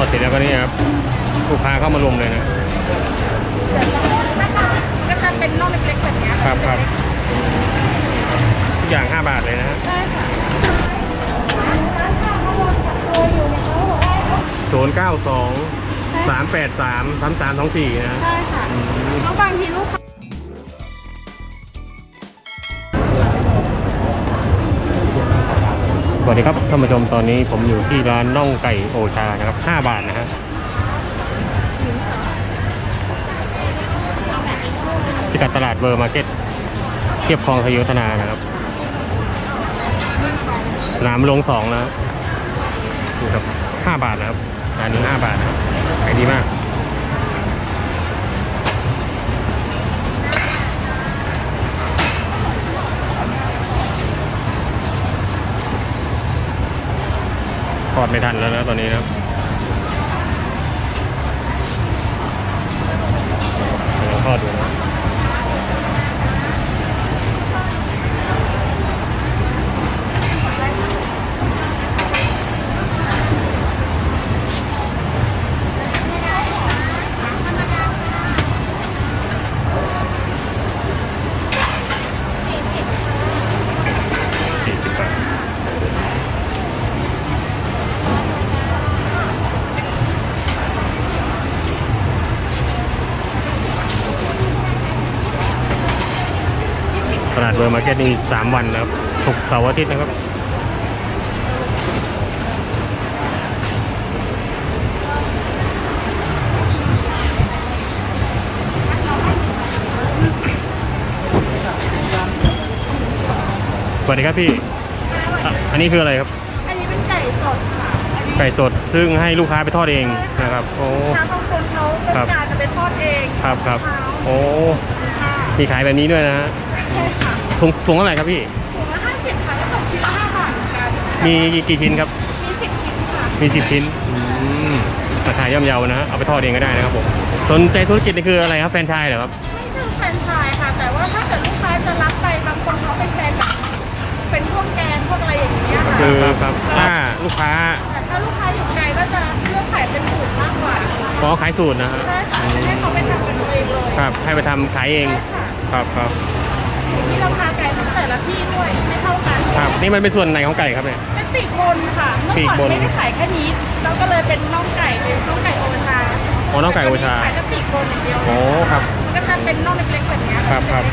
อดเสร็จแล้วก็นี่ครับลูกค้าเข้ามารุมเลยนะก็จะเป็นน่องเล็กๆแบบเนี้ยครับครับทุกอย่าง 5 บาทเลยนะฮะใช่ค่ะศูนย์เก้าสองสามแปดสามสามสามสองสี่นะใช่ค่ะแล้วบางทีลูกค้า วัสดีครับท่านผู้ชมตอนนี้ผมอยู่ที่ร้านน่องไก่โอชานะครับ 5 บาทนะฮะพิกัดตลาดเบอร์มาร์เก็ตเทียบคลองทยุธนานะครับสนามลงสองนะนี่ครับ 5 บาทนะครับร้านนี้ 5 บาทนะครับขายดีมาก อดไม่ทันแล้วนะตอนนี้นะครับ ดเบอร์มาร์เก็ตนี่สามวันนะครับศุกร์เสาร์อาทิตย์นะครับสวัสดีครับพี่อะอันนี้คืออะไรครับ อันนี้เป็นไก่สดค่ะอันนี้ไก่สดซึ่งให้ลูกค้าไปทอดเองนะครับ โอ้ลูกค้าบางคนเขาต้องการจะไปทอดเองครับครับ โอ้ ค่ะมีขายแบบนี้ด้วยนะฮะ ใช่ค่ะ ถุงถุงเท่าไหร่ครับพี่ ถุงละห้าสิบค่ะแล้วตกชิ้นละห้าบาทเหมือนกันมีกี่ชิ้นครับ มีสิบชิ้นค่ะ มีสิบชิ้นอืมราคาย่อมเยานะฮะเอาไปทอดเองก็ได้นะครับผมสนใจธุรกิจนี่คืออะไรครับแฟรนไชส์เหรอครับไม่ใช่แฟรนไชส์ค่ะ แต่ว่าถ้าเกิดลูกค้าจะรับไปบางคนเขาไปแซนแบบเป็นพวกแกงพวกอะไรอย่างเงี้ยค่ะคือครับถ้าลูกค้าแต่ถ้าลูกค้าอยู่ไกลก็จะเลือกขายเป็นสูตรมากกว่าขอขายสูตรนะฮะใช่ค่ะจะให้เขาไปทำกันเองเลยครับให้ไปทำขายเองใช่ค่ะครับครับ ที่ราคาไก่ของแต่ละที่ด้วยไม่เท่ากันครับนี่มันเป็นส่วนไหนของไก่ครับเนี่ย เป็นปีกบนค่ะ เมื่อปีกก่อนบนไม่ได้ขายแค่นี้แล้วก็เลยเป็นน่องไก่เป็นน่องไก่โอชาอ๋อน้องไก่โอชา ขายแต่ปีกบนอย่างเดียวโอ้ครับก็จะเป็นน่องเล็กๆแบบเนี้ยครับครับ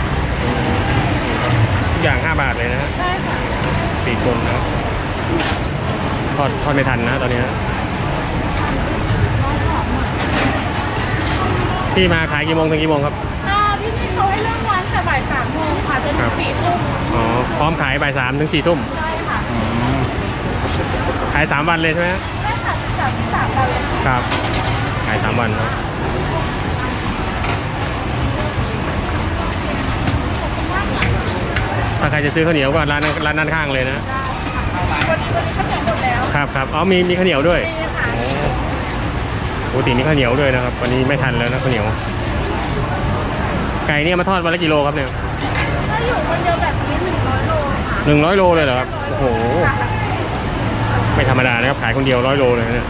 ทุกอย่าง5บาทเลยนะฮะใช่ค่ะสี่คนนะครับทอดทอดไม่ทันนะตอนนี้นะพี่มาขายกี่โมงถึงกี่โมงครับก็ที่นี่ เขาให้เริ่มวันแต่บ่ายสามโมงค่ะจนครัถึบงสี่ทุ่มอ๋อพร้อมขายบ่ายสามถึงสี่ทุ่มใช่ค่ะขายสามวันเลยใช่ไหมฮะได้ค่ะสามสามวันเลยค่ะครับ ขายสามวันครับถ้าใครจะซื้อข้าวเหนียวก็ร้านนั้นร้านด้านข้างเลยนะวันนี้วันนี้เขาเหนียวหมดแล้วครับครับอ๋อมีมีข้าวเหนียวด้วยนี่ค่ะปกติมีข้าวเหนียวด้วยนะครับ วันนี้ไม่ทันแล้วนะข้าวเหนียว ไก่เนี่ยมาทอดวันละกิโลครับเนี่ยถ้าอยู่คนเดียวแบบนี้หนึ่งร้อยโลค่ะหนึ่งร้อยโลเลยเหรอครับโอ้โหไม่ธรรมดานะครับขายคนเดียวร้อยโลเลยนะเนี่ย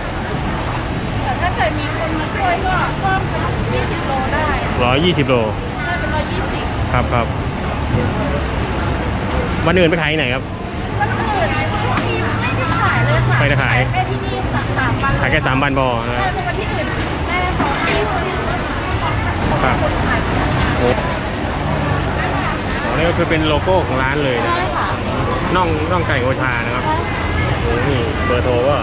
แต่ถ้าเกิดมีคนมาช่วยก็เพิ่มสักยี่สิบโลได้ร้อยยี่สิบโลน่าจะร้อยยี่สิบครับครับวันอื่นไปขายที่ไหนครับวันอื่นมีไม่ได้ขายเลยค่ะไม่ได้ขายแค่ที่นี่สามสามวันขายแค่สามวันพอนะคใช่รับเป็นวันที่อื่นแม่เขาให้คนครับคนขายโอ้โห นี่ก็คือเป็นโลโก้ของร้านเลยนะใช่ค่ะน่องน่องไก่โอชานะครับโอ้โหนี่เบอร์โทรก็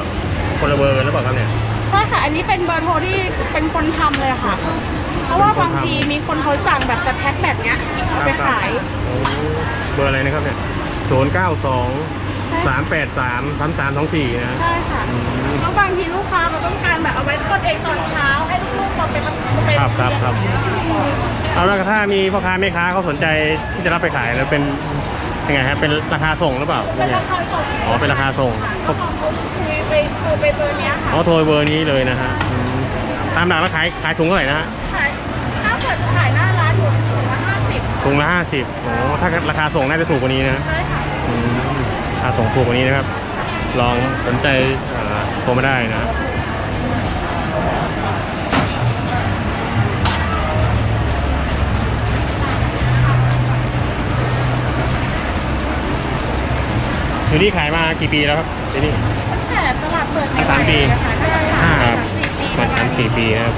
คนละเบอร์กันหรือเปล่าครับเนี่ย ใช่ค่ะ อันนี้เป็นเบอร์โทรที่เป็นคนทำเลยค่ะ เพราะว่าบางทีมีคนเขาสั่งแบบจะแพ็คแบบเนี้ยเอาไปขาย โอ้เบอร์อะไรนะครับเนี่ยศูนย์เก้าสองสามแปดสามสามสามสองสี่นะ ใช่ค่ะแล้วบางทีลูกค้าเขาต้องการแบบเอาไว้ทอดเองตอนเช้า ครับครับครับเอาแล้วถ้ามีพ่อค้าแม่ค้าเขาสนใจที่จะรับไปขายแล้วเป็นยังไงครับเป็นราคาส่งหรือเปล่าเป็นราคาส่งอ๋อเป็นราคาส่งเจ้าของเขาคุยไปคุยไปเบอร์เนี้ยค่ะอ๋อโทรเบอร์นี้เลยนะฮะอืมตามหลักแล้วขายขายถุงเท่าไหร่นะฮะขายถ้าเกิดขายหน้าร้านอยู่ถุงละห้าสิบถุงละห้าสิบโอ้ถ้าราคาส่งน่าจะถูกกว่านี้นะใช่ค่ะอืมราคาส่งถูกกว่านี้นะครับ ลองสนใจเอ่อโทรมาได้นะ อยู่นี่ขายมากี่ปีแล้วครับที่นี่ ตั้งแต่ตลาดเปิดใหม่ๆสามปีนะคะใช่ค่ะครับสี่ปีมาสามสี่ปีนะครับ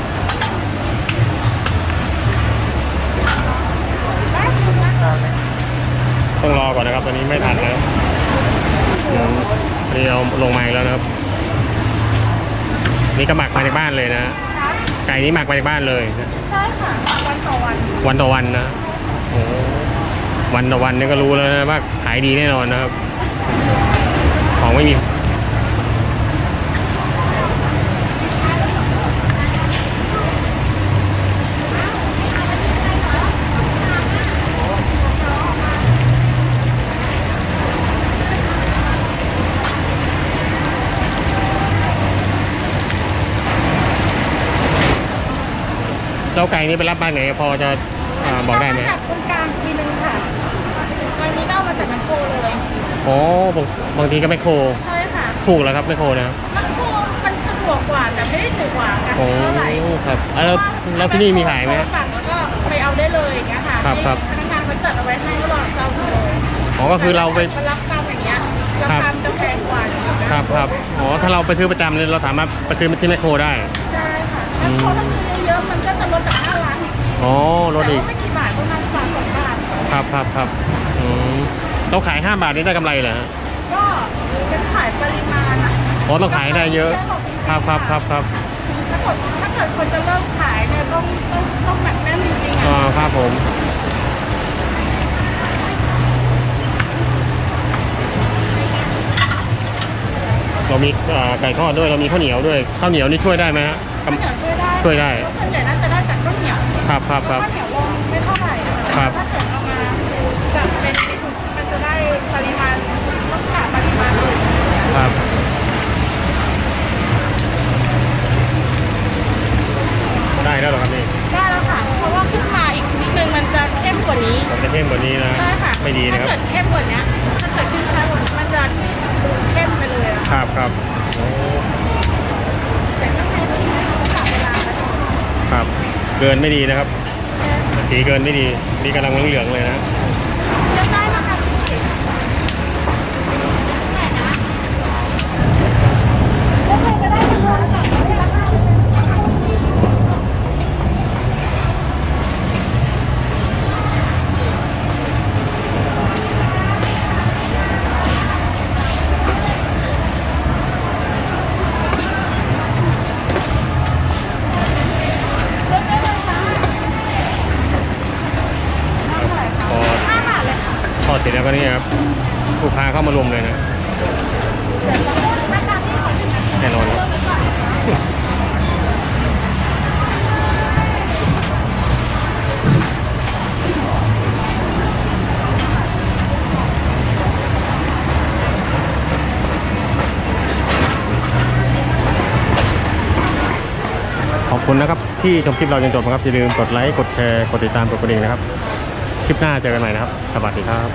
ต้องรอก่อนนะครับ ตอนนี้ไม่ทันแล้วเดี๋ยวนี่เราลงมาอีกแล้วนะครับ นี่ก็หมักมาจากบ้านเลยนะไก่นี้หมักมาจากบ้านเลยนะ ใช่ค่ะวันต่อวันวันต่อวันนะโอ้วันต่อวันนี่ก็รู้แล้วนะว่าขายดีแน่นอนนะครับ ของไม่มีเจ้าไก่นี่ไปรับบ้านไหนพอจะอบอกได้ไหม อ๋อบางบางทีก็ไม่โคร ใช่ค่ะถูกแล้วครับไม่โครนะครับแมคโครมันสะดวกกว่าแต่ไม่ได้ถูกกว่ากันโอ้เท่าไหร่ครับอะแล้วแล้วที่นี่มีขายไหม สั่งแล้วก็ไปเอาได้เลยอย่างเงี้ยค่ะครับครับพนักงานเขาจัดเอาไว้ให้ก็รอเราเอาเลยอ๋อก็คือเราไปมารับตามอย่างเงี้ยราครับคาจะแพงกว่าครับครับอ๋อถ้าเราไปซื้อประจำเนี่ยเราสามารถไปซื้อที่แมคโครได้ ใช่ค่ะแล้วพอเราซื้อเยอะๆมันก็จะลดจากห้าล้านอ๋อลดอีกแต่ว่าไม่กี่บาทประมาณบาทสองบาทครับครับครับอืม เราขาย 5 บาทนี่ได้กำไรเหรอฮะก็เป็นขายปริมาณอะอ๋อต้องขายได้เยอะ ครับครับครับครับถ้าเกิดถ้าเกิดคนจะเริ่มขายเนี่ยต้องต้องต้องแบบแน่นจริงๆอ๋ออะครับผม เรามีอ่าไก่ทอดด้วยเรามีข้าวเหนียวด้วยข้าวเหนียวนี่ช่วยได้ไหมฮะข้าวเหนียวช่วยได้ช่วยได้ส่วนใหญ่น่าจะได้จากข้าวเหนียวครับครับครับ ข้าวเหนียวลงไม่เท่าไหร่ครับ ถ้าเกิดเอามาจัดเป็นมันจะได้ปริมาณต้องขาดปริมาณอื่น ครับ ได้แล้วเหรอครับนี่ได้แล้วค่ะ เพราะว่าขึ้นมาอีกนิดนึงมันจะเข้มกว่านี้ผมจะเข้มกว่านี้นะใช่ค่ะไม่ดีนะครับถ้าเกิดเข้มกว่านี้ถ้าเกิดขึ้นช้ากว่านี้มันจะดูเข้มไปเลยอะครับครับโอ้แต่ข้างในมันไม่ต้องปรับเวลาแล้วครับ เกินไม่ดีนะครับ สีเกินไม่ดีนี่กำลังเหลืองๆเลยนะจะ ก็นี่ครับลูกค้าเข้ามารุมเลยนะแน่นอนครับขอบคุณนะครับที่ชมคลิปเราจนจบนะครับอย่าลืมกดไลค์กดแชร์กดติดตามกดกระดิ่งนะครับ คลิปหน้าเจอกันใหม่นะครับ สวัสดีครับ